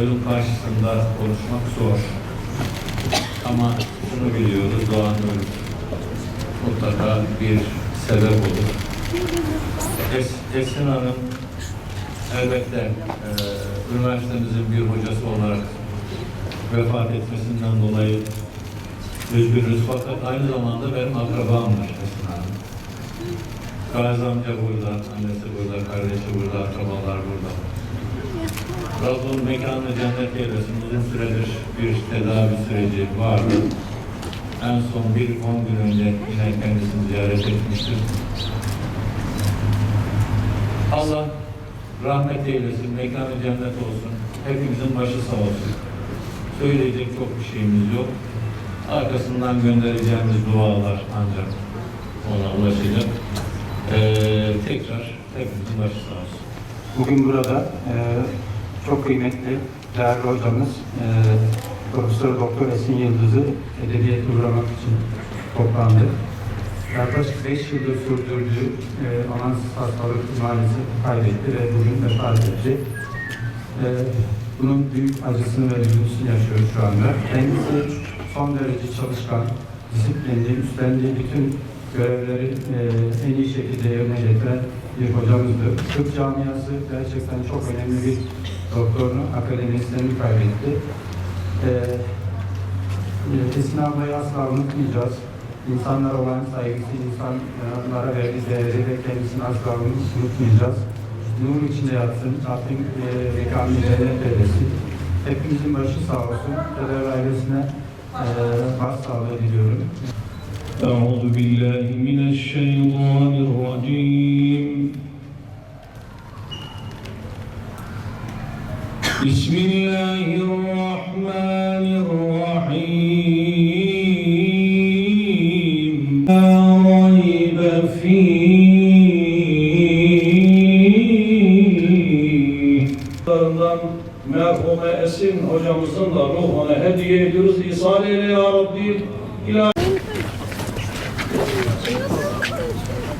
Ölüm karşısında konuşmak zor. Ama şunu biliyoruz, doğan ölüm mutlaka bir sebep olur. Es Esin Hanım elbette e, üniversitemizin bir hocası olarak vefat etmesinden dolayı üzgünüz fakat aynı zamanda benim akrabamdır. Gazi amca burada, annesi burada, kardeşi burada, akrabalar burada. Rabbim mekanı cennet eylesin. Uzun süredir bir tedavi süreci vardı. En son bir on gün önce yine kendisini ziyaret etmiştim. Allah rahmet eylesin, mekanı cennet olsun. Hepimizin başı sağ olsun. Söyleyecek çok bir şeyimiz yok. Arkasından göndereceğimiz dualar ancak ona ulaşacak. Ee, tekrar hepimizin başı. Bugün burada e, çok kıymetli değerli hocamız e, Profesör Doktor Esin Yıldız'ı edebiyat uğramak için toplandı. Yaklaşık 5 yıldır sürdürdüğü e, amansız hastalık maalesef kaybetti ve bugün vefat etti. E, bunun büyük acısını ve üzüntüsünü yaşıyoruz şu anda. Kendisi son derece çalışkan, disiplinli, üstlendiği bütün görevleri e, en iyi şekilde yerine getiren bir hocamızdı. Tıp camiası gerçekten çok önemli bir doktorunu, akademisyenini kaybetti. E, e, Esin ablayı asla unutmayacağız. İnsanlara olan saygısı, insanlara verdiği değeri ve kendisini asla unutmayacağız. Nur içinde yatsın, Rabbim e, mekanı cennet eylesin. Hepimizin başı sağ olsun. Peder ailesine e, başsağlığı diliyorum. أعوذ بالله من الشيطان الرجيم بسم الله الرحمن الرحيم لا ريب فيه Larından merhume Esin hocamızın da ruhuna hediye ediyoruz. İsa eyle ya Rabbi. İlahi